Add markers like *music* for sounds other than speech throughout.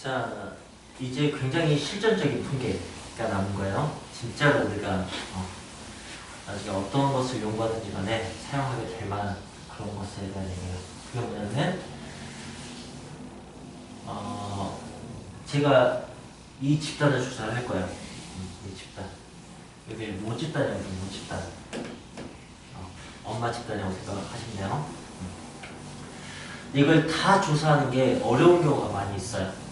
자, 이제 굉장히 실전적인 통계가 남은 거예요. 진짜로 우리가 어, 나중에 어떤 것을 연구하든지 간에 사용하게 될 만한 그런 것에 대한 얘기예요. 그게 뭐냐면 어, 제가 이 집단을 조사를 할 거예요. 음, 이 집단. 여기 모 집단이라고 해요, 모 집단. 어, 엄마 집단이라고 생각하시면 돼요. 음. 이걸 다 조사하는 게 어려운 경우가 많이 있어요.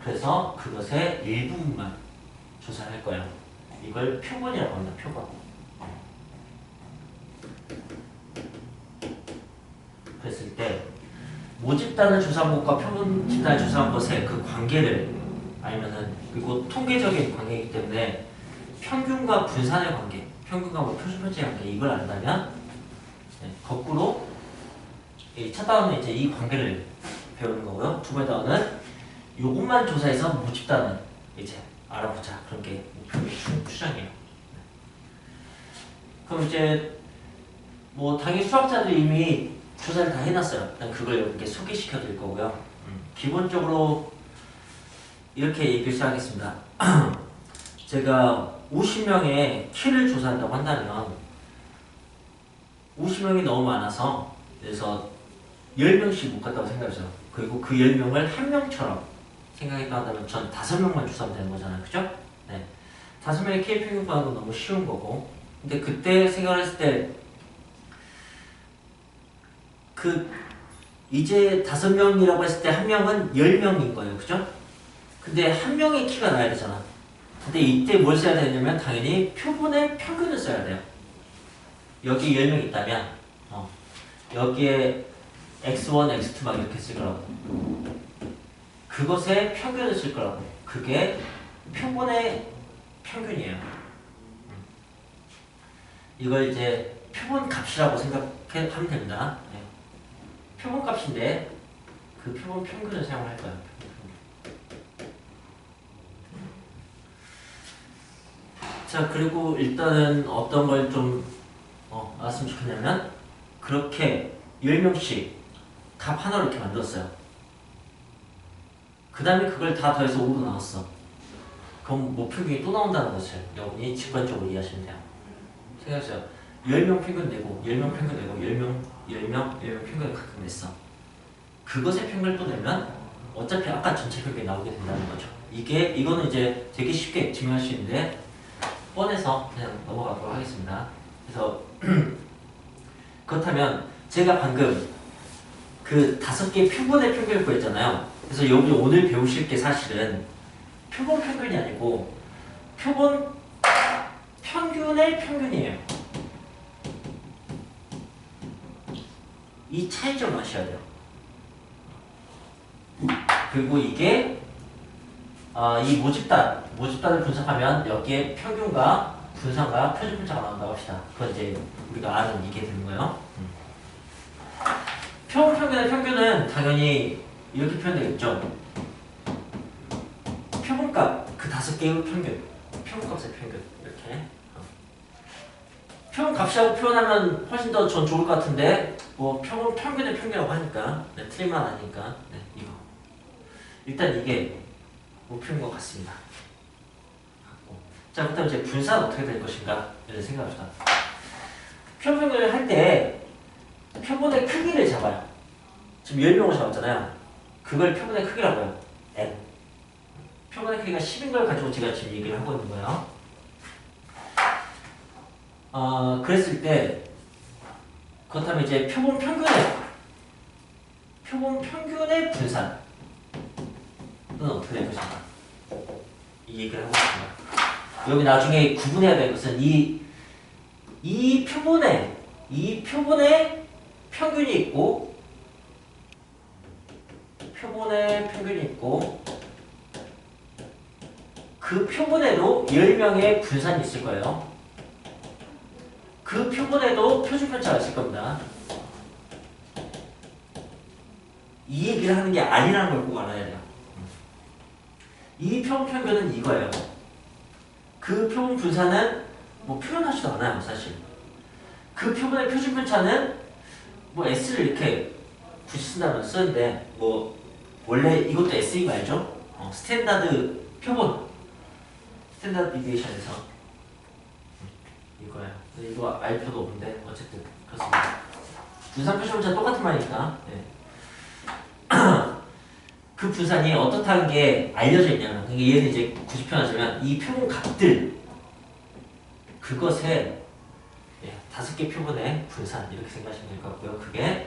네. 그래서 그것의 일부분만 조사를 할 거예요. 이걸 표본이라고 합니다. 표본. 그랬을 때 모집단을 조사한 것과 표본 집단을 조사한 것의 그 관계를 아니면은 그리고 통계적인 관계이기 때문에 평균과 분산의 관계, 평균과 뭐 표준 편차의 관계 이걸 안다면 네, 거꾸로 이 첫 단어는 이제 이 관계를 배우는 거고요. 두 번째 단어는 요것만 조사해서 모집단은 이제 알아보자 그런 게 목표의 추- 추정이에요. 그럼 이제 뭐 당연히 수학자들이 이미 조사를 다 해놨어요. 일단 그걸 이렇게 소개시켜 드릴 거고요. 음, 기본적으로 이렇게 얘기를 시작하겠습니다. *clears throat* 제가 50명의 키를 조사한다고 한다면 50명이 너무 많아서 그래서 10명씩 못 갔다고 생각하죠. 그리고 그 10명을 한 명처럼 생각했다 한다면 전 5명만 조사하면 되는 거잖아요. 그죠? 네. 5명의 K 평균 구하는 건 너무 쉬운 거고 근데 그때 생각을 했을 때 그 이제 다섯 명이라고 했을 때 한 명은 열 명인 거예요, 그죠? 근데 한 명의 키가 나야 되잖아. 근데 이때 뭘 써야 되냐면 당연히 표본의 평균을 써야 돼요. 여기 열명 있다면 어, 여기에 x1, x2 막 이렇게 쓸 거라고. 그것의 평균을 쓸 거라고. 그게 표본의 평균이에요. 음. 이걸 이제 표본 값이라고 생각하면 됩니다. 네. 표본 값인데 그 표본 평균을 사용할 거예요. 자 그리고 일단은 어떤 걸좀 어, 알았으면 좋겠냐면 그렇게 10명씩 답 하나로 이렇게 만들었어요. 그 다음에 그걸 다 더해서 5로 나왔어. 그럼 목표균이 또 나온다는 것을 여러분이 직관적으로 이해하시면 돼요. 생각해보세요. 10명 평균 내고 10명 평균 내고 10명 10명 10명 평균을 가끔 냈어. 그것의 평균을 또 내면 어차피 아까 전체 평균이 나오게 된다는 거죠. 이게 이거는 이제 되게 쉽게 증명할 수 있는데 뻔해서 그냥 넘어가도록 하겠습니다. 그래서 *clears throat* 그렇다면 제가 방금 그 다섯 개 표본의 평균을 구했잖아요. 그래서 여러분이 오늘 배우실 게 사실은 표본 평균이 아니고 표본 평균의 평균이에요. 이 차이점을 아셔야 돼요. 그리고 이게 아, 이 모집단, 모집단을 분석하면 여기에 평균과 분산과 표준 편차가 나온다고 합시다. 그건 이제 우리가 아는 이게 되는 거예요. 음. 표본 평균의 평균은 당연히 이렇게 표현되겠죠. 표본값, 그 다섯 개의 평균, 표본값의 평균 이렇게. 어. 표본값이라고 표현하면 훨씬 더 전 좋을 것 같은데 뭐 표본 평균의 평균이라고 하니까 네, 틀릴만 아니니까 네, 이거. 일단 이게 목표인 것 같습니다. 자, 그렇다면 이제 분산은 어떻게 될 것인가? 이런 생각합시다. 표본을 할 때 표본의 크기를 잡아요. 지금 10명을 잡았잖아요. 그걸 표본의 크기라고 해요. 표본의 크기가 10인 걸 가지고 제가 지금 얘기를 하고 있는 거예요. 어, 그랬을 때 그렇다면 이제 표본 평균의 표본 평균의 분산 은 어떻게 될 것인가? 이 얘기를 하고 있습니다. 여기 나중에 구분해야 될 것은 이, 이 표본에, 이 표본에 평균이 있고, 표본에 평균이 있고, 그 표본에도 10명의 분산이 있을 거예요. 그 표본에도 표준 편차가 있을 겁니다. 이 얘기를 하는 게 아니라는 걸 꼭 알아야 돼요. 이 표본 평균은 이거예요. 그 표본 분산은 뭐 표현하지도 않아요, 사실. 그 표본의 표준 편차는 뭐 S를 이렇게 굳이 쓴다면 쓰는데 뭐 원래 이것도 SE 말죠? 어, 스탠다드 표본 스탠다드 디비에이션에서 음, 이거야. 이거 알 필요도 없는데 어쨌든 그렇습니다. 분산 표시문자 똑같은 말이니까. 네. *clears throat* 그 분산이 어떻다는 게 알려져 있냐면 그러니까 얘는 이제 굳이 표현하자면 이 표본 값들 그것에 예, 다섯 개 표본의 분산 이렇게 생각하시면 될 것 같고요. 그게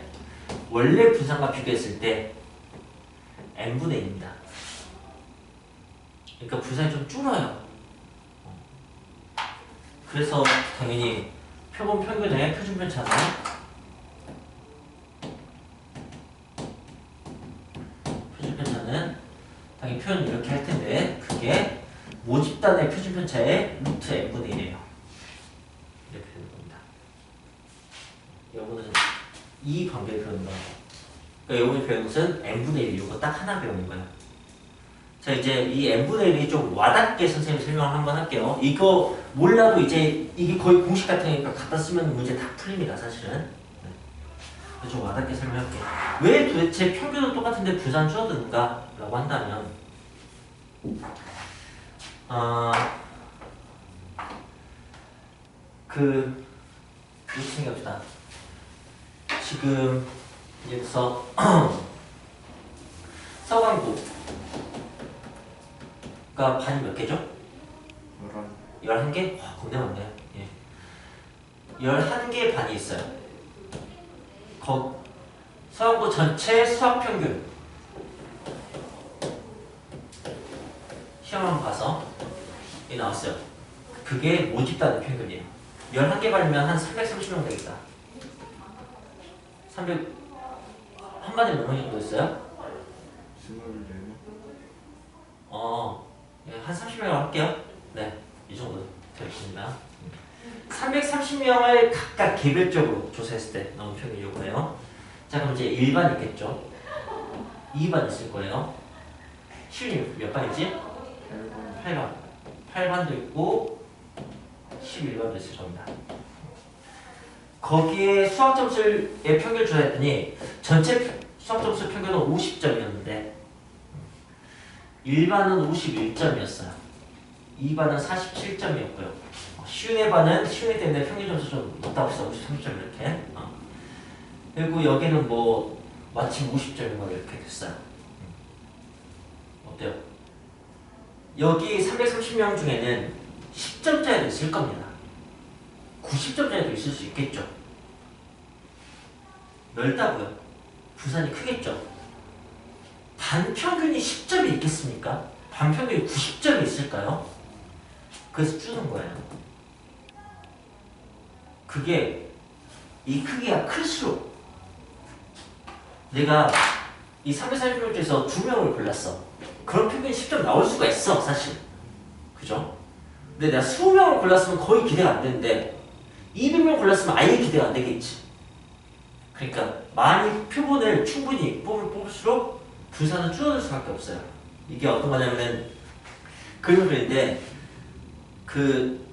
원래 분산과 비교했을 때 n분의 1입니다. 그러니까 분산이 좀 줄어요. 어. 그래서 당연히 표본 평균의 표준 편차는 표준 편차는 당연히 표현 이렇게 할 텐데 그게 모집단의 표준 편차의 루트 n분의 1이에요. 이렇게 되는 겁니다. 요거는 이 관계를 배우는 거예요. 그러니까 요번에 배운 것은 n분의 1 요거 딱 하나 배우는 거예요. 자 이제 이 n분의 1이 좀 와닿게 선생님 설명을 한번 할게요. 이거 몰라도 이제 이게 거의 공식 같은 거니까 갖다 쓰면 문제 다 풀립니다 사실은. 네. 좀 와닿게 설명할게요. 왜 도대체 평균은 똑같은데 부산 줄어드는가? 라고 한다면 어, 그 이렇게 생각합시다. 지금 여기서 서강구가 *clears throat* 반이 몇 개죠? 열한 11개? 와, 겁나 많네. 예. 11개 반이 있어요. 거, 서강고 전체 수학 평균. 시험 한번 봐서 이 나왔어요. 그게 모집단의 평균이에요. 11개 반이면 한 330명 되겠다. 300, 한 반에 몇명 정도 있어요? 스물네 명 어, 예, 한 30명 할게요. 네, 이 정도 되겠습니다. 330명을 각각 개별적으로 조사했을 때 나온 평균 이거예요. 자, 그럼 이제 1반 있겠죠? 2반 있을 거예요. 시윤이 몇 반이지? 팔번 8반. 8반도 있고 11반도 있을 겁니다. 거기에 수학 점수의 평균을 조사했더니 전체 수학 점수 평균은 50점이었는데 1반은 51점이었어요. 2반은 47점이었고요. 쉬운의 반은 쉬운이 때문에 평균 점수 좀 높다고 했어. 53점 이렇게. 어. 그리고 여기는 뭐 마침 50점인가 이렇게 됐어요. 음. 어때요? 여기 330명 중에는 10점짜리도 있을 겁니다. 90점짜리도 있을 수 있겠죠. 넓다고요. 부산이 크겠죠. 반평균이 10점이 있겠습니까? 반평균이 90점이 있을까요? 그래서 주는 거예요. 그게 이 크기가 클수록 내가 이 330명 중에서 두 명을 골랐어. 그런 평균이 10점 나올 수가 있어, 사실. 그죠? 근데 내가 20명을 골랐으면 거의 기대가 안 되는데 200명 골랐으면 아예 기대가 안 되겠지. 그러니까 많이 표본을 충분히 뽑을 뽑을수록 분산은 줄어들 수밖에 없어요. 이게 어떤 거냐면은 그림을 그리는데 그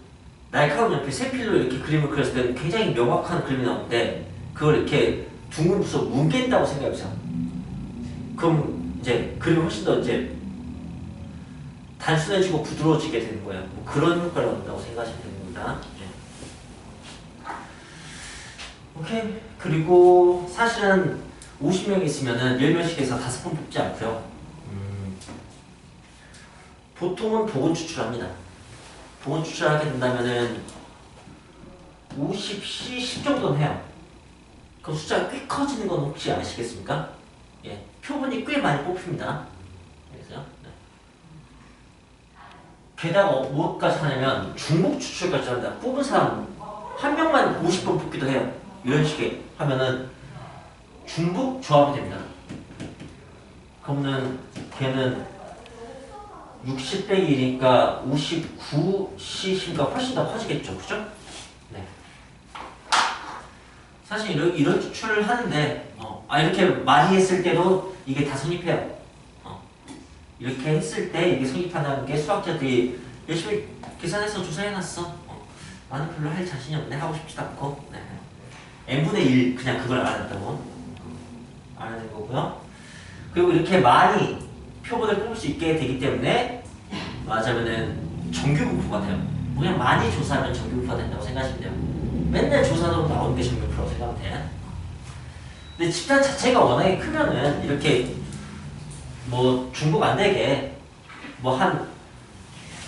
날카로운 연필 세필로 이렇게 그림을 그렸을 때는 굉장히 명확한 그림이 나오는데 그걸 이렇게 둥근 부서 뭉갠다고 생각해보세요. 그럼 이제 그림이 훨씬 더 이제 단순해지고 부드러워지게 되는 거예요. 뭐 그런 효과를 얻는다고 생각하시면 되는 겁니다. 네. 오케이. 그리고 사실은 50명 있으면은 10명씩에서 5번 뽑지 않고요. 음, 보통은 보건 추출합니다. 보건 추출하게 된다면은 50시 10 정도는 해요. 그 숫자가 꽤 커지는 건 혹시 아시겠습니까? 예, 표본이 꽤 많이 뽑힙니다. 그래서 네. 게다가 뭐까지 하냐면 중복 추출까지 합니다. 뽑은 사람 한 명만 50번 뽑기도 해요. 이런 식의 하면은 중복 조합이 됩니다. 그러면은 걔는 60 빼기 1이니까 59cc가 훨씬 더 커지겠죠. 그죠? 네. 사실 이런, 이런 추출을 하는데 어, 아, 이렇게 많이 했을 때도 이게 다 성립해요. 어, 이렇게 했을 때 이게 성립한다는 게 수학자들이 열심히 계산해서 조사해놨어. 어, 나는 별로 할 자신이 없네. 하고 싶지도 않고. 네. N분의 1 그냥 그걸 알아냈다고 알아낸 거고요. 그리고 이렇게 많이 표본을 뽑을 수 있게 되기 때문에 말하자면은 정규분포가 돼요. 그냥 많이 조사하면 정규분포가 된다고 생각하시면 돼요. 맨날 조사로 나오는 게 정규분포라고 생각하면 돼. 근데 집단 자체가 워낙에 크면은 이렇게 뭐 중복 안 되게 뭐 한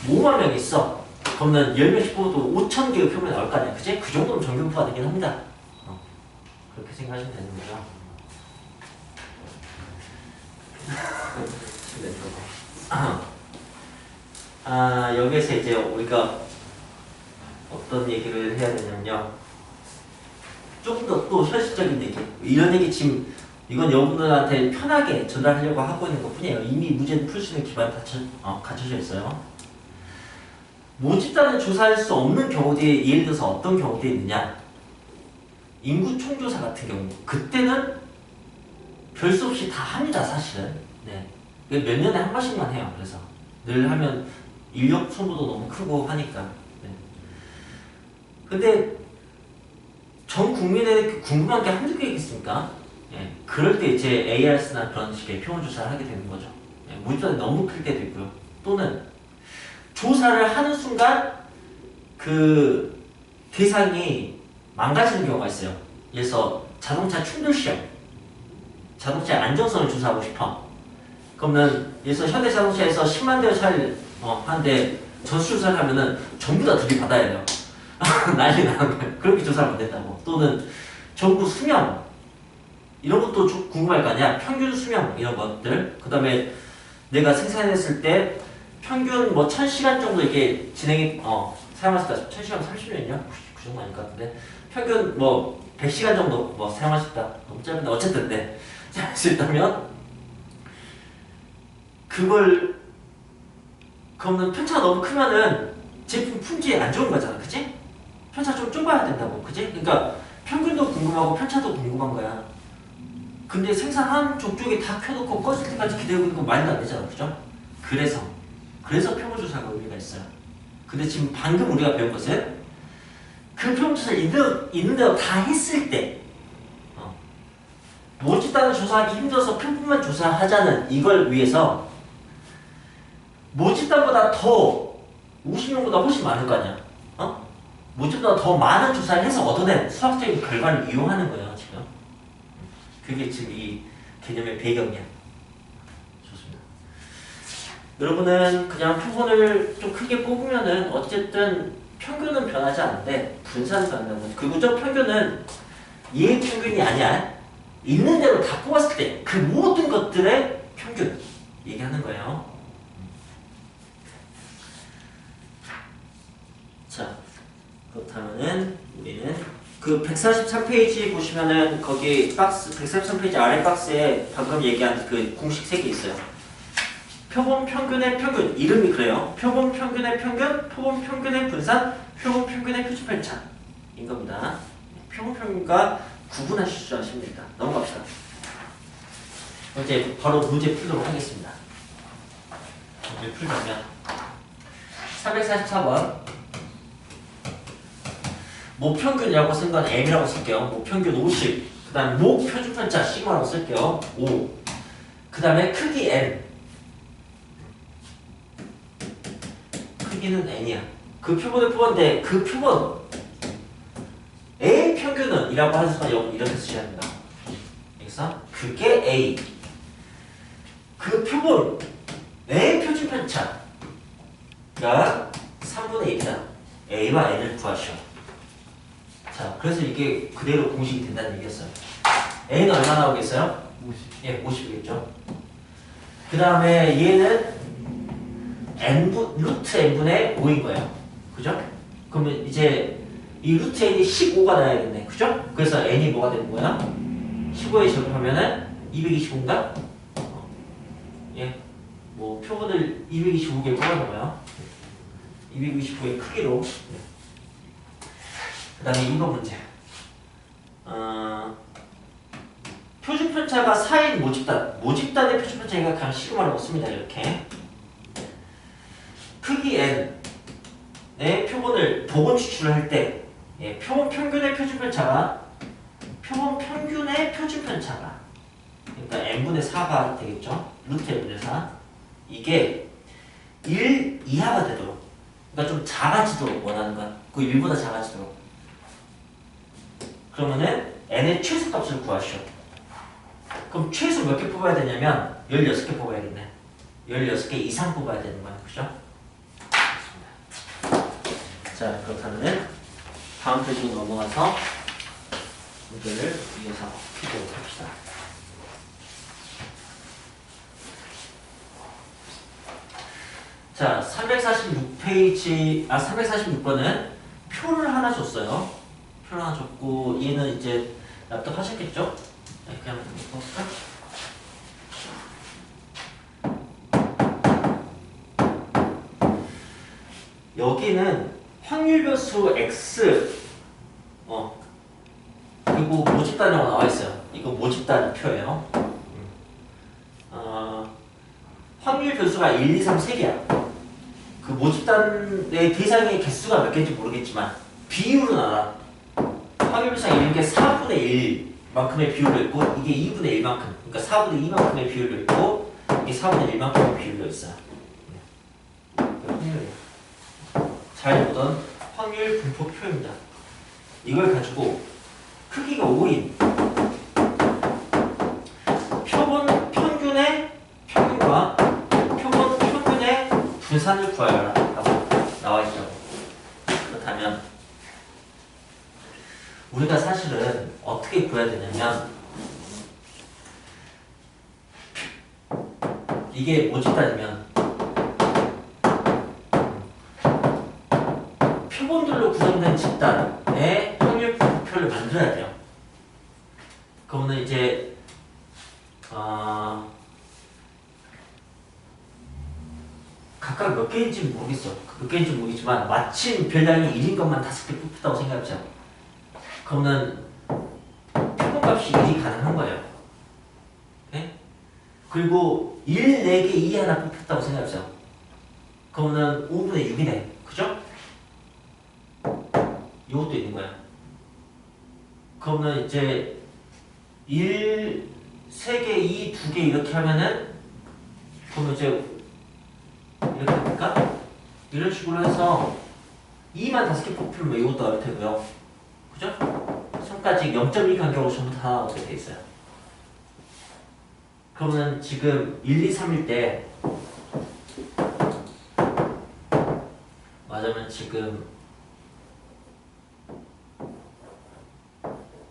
5만 명 있어. 그러면 10명씩 뽑아도 5천 개의 표본이 나올 거 아니야. 그지? 그 정도면 정규분포가 되긴 합니다. 어. 그렇게 생각하시면 되는 거죠. *laughs* 아 여기서 이제 우리가 어떤 얘기를 해야 되냐면요. 조금 더 또 현실적인 얘기. 이런 얘기 지금 이건 여러분들한테 편하게 전달하려고 하고 있는 것 뿐이에요. 이미 문제는 풀 수 있는 기반이 갖춰, 어, 갖춰져 있어요. 모집단을 조사할 수 없는 경우들이 예를 들어서 어떤 경우들이 있느냐? 인구 총조사 같은 경우 그때는 별 수 없이 다 합니다 사실은. 네. 몇 년에 한 번씩만 해요. 그래서 늘 하면 인력 소모도 너무 크고 하니까. 네. 근데 전 국민에 궁금한 게 한두 개 있겠습니까? 예, 그럴 때 이제 ARS나 그런 식의 표본 조사를 하게 되는 거죠. 예, 모집단이 너무 클 때도 있고요. 또는 조사를 하는 순간 그 대상이 망가지는 경우가 있어요. 그래서 자동차 충돌 시험, 자동차의 안정성을 조사하고 싶어. 그러면 그래서 현대 자동차에서 10만 대의 차를 어, 하는데 전수 조사를 하면은 전부 다 들이받아야 돼요. *laughs* 난리 나는 거예요. 그렇게 조사를 못 된다고. 또는 전국 수명 이런 것도 좀 궁금할 거 아니야. 평균 수명 이런 것들. 그 다음에 내가 생산했을 때 평균 뭐 1000시간 정도 이게 진행이 어 사용하셨다. 1000시간 30년이냐? 그 정도 아닐 것 같은데. 평균 뭐 100시간 정도 뭐 사용하셨다. 너무 짧은데 어쨌든 네. 사용할 수 있다면 그걸 그러면 편차가 너무 크면은 제품 품질이 안 좋은 거잖아. 그치? 편차 좀 좁아야 된다고. 그치? 그러니까 평균도 궁금하고 편차도 궁금한 거야. 근데 생산한 족족이 다 켜놓고 꺼질 때까지 기다리고 있는 건 말도 안 되잖아. 그죠? 그래서 그래서 표본조사가 의미가 있어요. 근데 지금 방금 우리가 배운 것은 그 표본조사를 있는, 있는 대로 다 했을 때 어, 모집단을 조사하기 힘들어서 표본만 조사하자는 이걸 위해서 모집단보다 더 50명보다 훨씬 많을 거 아니야. 어? 모집보다 더 많은 조사를 해서 얻어낸 수학적인 결과를 이용하는 거예요. 지금. 그게 지금 이 개념의 배경이야. 좋습니다. 여러분은 그냥 표본을 좀 크게 뽑으면은 어쨌든 평균은 변하지 않는데 거죠. 그리고 저 평균은 얘 평균이 아니야. 있는 대로 다 뽑았을 때 그 모든 것들의 평균 얘기하는 거예요. 자, 그렇다면은 우리는 그 143페이지 보시면은 거기 박스 143페이지 아래 박스에 방금 얘기한 그 공식 세개 있어요. 표본 평균의 평균 이름이 그래요. 표본 평균의 평균, 표본 평균의 분산, 표본 평균의 표준 편차인 겁니다. 표본 평균과 구분하실 줄 아시면 됩니다. 넘어갑시다. 이제 바로 문제 풀도록 하겠습니다. 문제 풀자면 344번 모평균이라고 쓴 건 M이라고 쓸게요. 모평균 50. 그 다음에 모표준 편차 시그마라고 쓸게요. 5. 그 다음에 크기 N. 크기는 N이야. 그 표본을 뽑았는데 그 표본 A 평균은 이라고 하는 순간 이렇게 쓰셔야 됩니다. 여기서 그게 A. 그 표본 A 표준 편차가 3분의 1이다. A와 N을 구하시오. 자, 그래서 이게 그대로 공식이 된다는 얘기였어요. A는 얼마 나오겠어요? 50. 예, 50이겠죠. 그 다음에 얘는 n분, 루트 n분의 5인 거예요. 그죠? 그러면 이제 이 루트 n이 15가 나야겠네. 그죠? 그래서 n이 뭐가 되는 거야? 15에 적용하면은 225인가? 예. 뭐 표본을 225개 뽑아놓아요. 225의 크기로. 그 다음에 이거 문제. 어, 표준 편차가 4인 모집단. 모집단의 표준 편차가 그냥 시그마라고 씁니다. 이렇게. 크기 n의 표본을 복원 추출을 할 때, 예, 표본 평균의 표준 편차가 표본 평균의 표준 편차가 그러니까 n분의 4가 되겠죠? 루트 n분의 4 이게 1 이하가 되도록 그러니까 좀 작아지도록 원하는 거야 그 1보다 작아지도록. 그러면은 n의 최소값을 구하시오. 그럼 최소 몇 개 뽑아야 되냐면 16개 뽑아야겠네. 16개 이상 뽑아야 되는 거야. 그죠? 자 그렇다면 다음 페이지로 넘어가서 문제를 위해서 풀도록 합시다. 자, 346페이지, 아, 346번은 표를 하나 줬어요. 표를 하나 줬고, 얘는 이제 납득하셨겠죠? 네, 그냥 볼까? 여기는 확률 변수 x, 어, 그리고 모집단이라고 나와 있어요. 이거 모집단 표예요. 어, 확률 변수가 1, 2, 3, 3개야. 그 모집단의 대상의 개수가 몇 개인지 모르겠지만 비율은 알아. 확률 변수가 이런 게 4분의 1만큼의 비율로 있고 이게 2분의 1만큼, 그러니까 4분의 2만큼의 비율로 있고 이게 4분의 1만큼의 비율로 있어요. 네. 잘 보던 확률 분포표입니다. 이걸 가지고 크기가 5인 표본 평균의 평균과 표본 평균의 분산을 구하여라 라고 나와 있죠. 그렇다면 우리가 사실은 어떻게 구해야 되냐면 이게 모집단이면 표본들로 구성된 집단의 확률 분포표를 만들어야 돼요. 그러면 이제 어, 각각 몇 개인지 모르겠어. 몇 개인지 모르겠지만 마침 별량이 1인 것만 다섯 개 뽑혔다고 생각해보자. 그러면 표본값이 1이 가능한 거예요. 네? 그리고 1, 4개 2 하나 뽑혔다고 생각해보자. 그러면 5분의 6이네. 그죠? 이것도 있는 거야. 그러면 이제 1, 3개, 2, 2개 이렇게 하면은 그러면 이제 이렇게 됩니까? 이런 식으로 해서 2만 5개 뽑히면 이것도 나올 테고요. 그죠? 3까지 0.2 간격으로 전부 다 나오게 돼 있어요. 그러면 지금 1, 2, 3일 때 맞으면 지금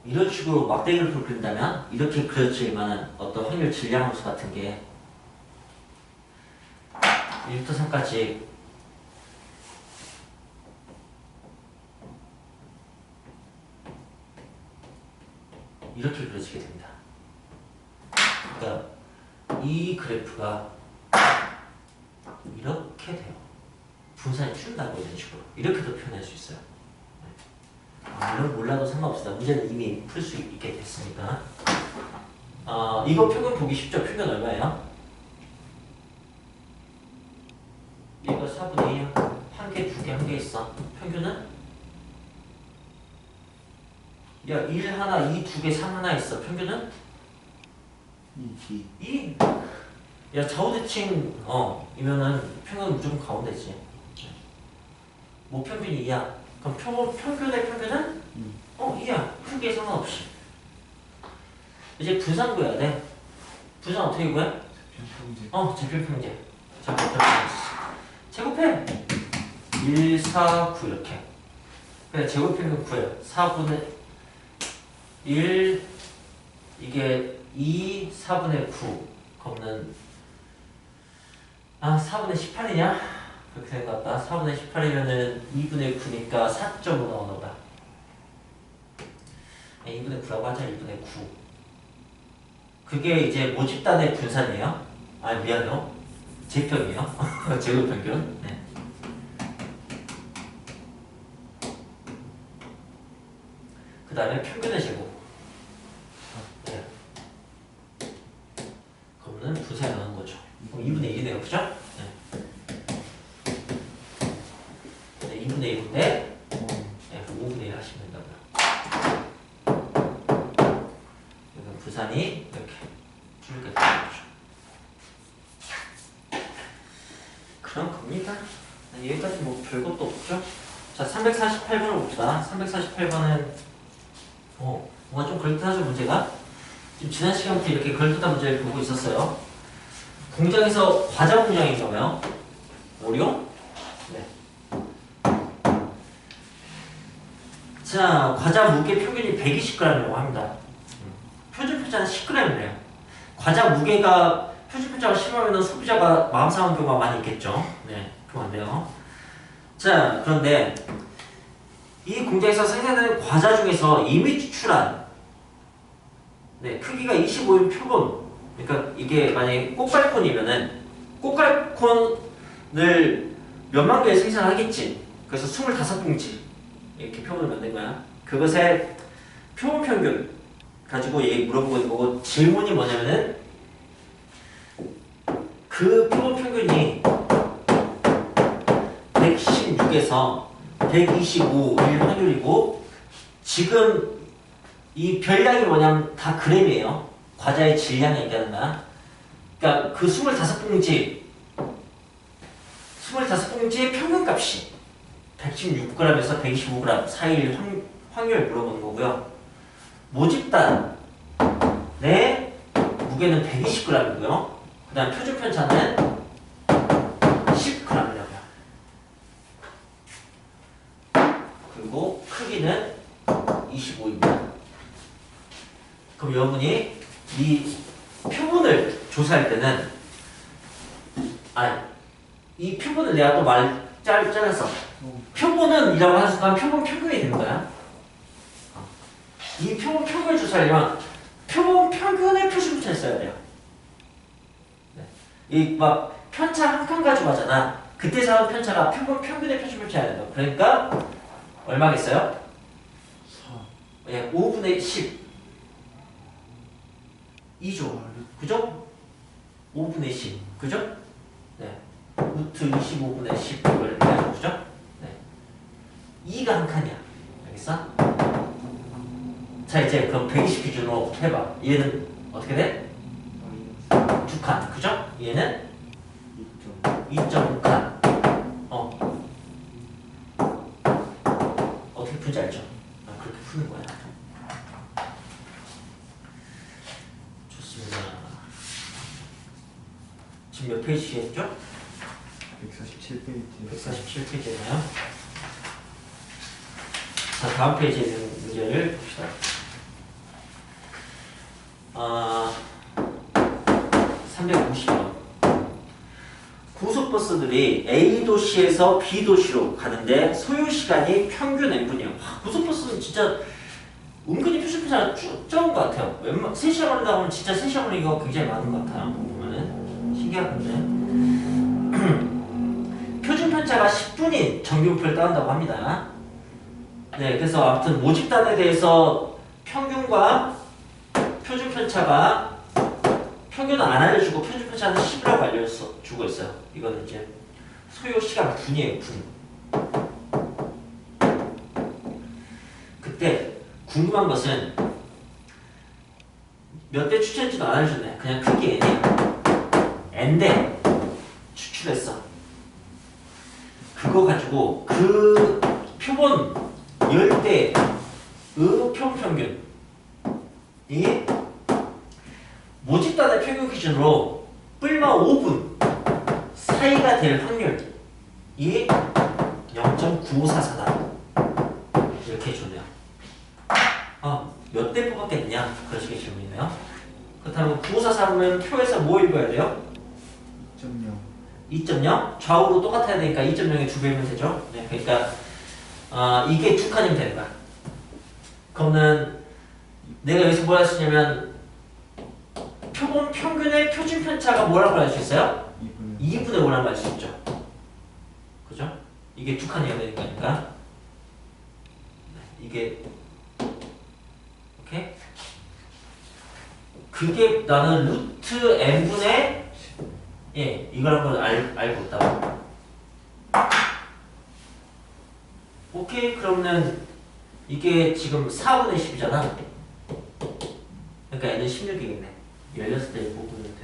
이런 식으로 막대기를 그린다면 이렇게 그려질 만한 어떤 확률 질량 함수 같은 게 1부터 3까지 이렇게 그려지게 됩니다. 그러니까 이 그래프가 이렇게 돼요. 분산이 줄다고 이런 식으로 이렇게도 표현할 수 있어요. 아, 이런 몰라도 상관없습니다. 문제는 이미 풀 수 있게 됐으니까. 어, 이거 표현 보기 쉽죠? 표현 얼마예요? 이거 4분의 2야. 한 개, 두 개, 한 개 있어. 평균은? 야, 1 하나, 2, 두 개, 3 하나 있어. 평균은? 2, 2. 야, 좌우대칭, 어, 이면은 평균은 무조건 가운데지. 뭐 평균이 2야. 그럼 평, 평균의 평균은? 음. 어, 2야. 크게 상관없이. 이제 분산 구해야 돼. 분산 어떻게 구해? 편성제 어, 제필평제. 자, 제곱해. 1, 4, 9 이렇게. 그래, 제곱평균 구해요. 4분의 1, 이게 2, 4분의 9. 그러면 아, 4분의 18이냐? 그렇게 같다. 4분의 18이면은 2분의 9니까 4점으로 나오나 보다. 2분의 9라고 하자, 2분의 9. 그게 이제 모집단의 분산이에요. 아, 미안해요. 제평이에요. 제곱 평균. *laughs* 네. 그 다음에 평균의 제곱. 네. 그러면 분산이 나는 거죠. 그럼 2분의 1이네요. 그죠? 네. 네, 2분의 1인데, 네, 그럼 5분의 1 하시면 된다고요. 그러니까 부산이 이렇게 쭉 그런 겁니다. 네, 여기까지 뭐 별것도 없죠. 자, 348번을 봅시다. 348번은 어, 뭔가 좀 그럴듯하죠 문제가? 지난 시간부터 이렇게 그럴듯한 문제를 보고 있었어요. 공장에서 과자 공장인가 봐요. 오리온? 네. 자, 과자 무게 표준이 120g이라고 합니다. 음, 표준 표자는 10g이래요. 과자 무게가 표준 표자가 심하면 소비자가 마음 상한 경우가 많이 있겠죠. 네, 돼요. 자, 그런데 이 공장에서 생산되는 과자 중에서 이미 추출한 네, 크기가 25인 표본. 그러니까 이게 만약에 꽃갈콘이면은 꽃갈콘을 몇만 개 생산하겠지. 그래서 25봉지 이렇게 표본을 만든 거야. 그것의 표본 평균 가지고 얘 물어보고 있는 거고 질문이 뭐냐면은 그 표본 평균이 116에서 125일 확률이고 지금 이 별량이 뭐냐면 다 그램이에요. 과자의 질량을 얘기하는 거야. 그러니까 그 25봉지 25봉지의 평균값이 116g에서 125g 사이일 확- 확률 물어보는 거고요. 모집단 내 무게는 120g이고요. 그 다음 표준 편차는 10g이라고요. 그리고 크기는 25입니다. 그럼 여러분이 이 표본을 조사할 때는 아니 이 표본을 내가 또 말 잘라서 표본은 이라고 하는 순간 표본 평균이 되는 거야. 어. 이 표본 평균을 조사하려면 표본 평균의 표준편차를 써야 돼요. 네. 이막 편차 한 칸 가지고 하잖아. 그때 사는 편차가 표본 평균의 표준편차야 돼요. 그러니까 얼마겠어요? 4 예, 5분의 10. 2조. 그죠? 5분의 10. 그죠? 네. 루트 25분의 10. 이걸 해가지고, 그죠? 네. 2가 한 칸이야. 알겠어? 자, 이제 그럼 120 기준으로 해봐. 얘는 어떻게 돼? 마이너스 두 칸. 그죠? 얘는 2점 2.5칸. 어. 어떻게 푸는지 알죠? 아, 그렇게 푸는 거야. 좋습니다. 지금 몇 페이지 했죠? 147페이지 147페이지잖아요. 자, 다음 페이지에 있는 문제를 봅시다. 아, 350번. 고속버스들이 A 도시에서 B 도시로 가는데 소요 시간이 평균 n분이에요. 와, 고속버스는 진짜 은근히 표준표가 쭉 적은 것 같아요. 웬만 3시간 걸린다고 하면 진짜 3시간 걸리는 경우가 굉장히 많은 것 같아요. 건데. *clears throat* 표준 편차가 10분인 정규표를 따른다고 합니다. 네, 그래서 아무튼 모집단에 대해서 평균과 표준 편차가 평균은 안 알려주고 표준 편차는 10이라고 알려주고 있어요. 이거는 이제 소요 시간 분이에요, 분. 그때 궁금한 것은 몇 대 추천인지도 안 알려줬네. 그냥 크게 n대 추출했어. 그거 가지고 그 표본 열대의 표본 평균 이 모집단의 평균 기준으로 뿔마 5분 사이가 될 확률이 0.9544다 이렇게 해줬네요. 어, 몇대 뽑았겠느냐 식의 질문이네요. 그렇다면 9544면 표에서 뭐 읽어야 돼요? 2.0 2.0 좌우로 똑같아야 되니까 2.0의 두 배면 되죠. 네, 그러니까 아 이게 두 칸이면 되는 거야. 그러면 내가 여기서 뭘 할 수 있냐면 표본 평균의 표준 편차가 뭐라고 할 수 있어요? 2분의 2분의 5라고 할 수 있죠. 그죠? 이게 두 칸이어야 되니까. 네, 이게 오케이? 그게 나는 루트 n분의 예, 이거란 걸 알, 알고 있다고. 오케이, 그러면 이게 지금 4분의 10이잖아. 그러니까 얘는 16이겠네. 16대 뽑으면 되는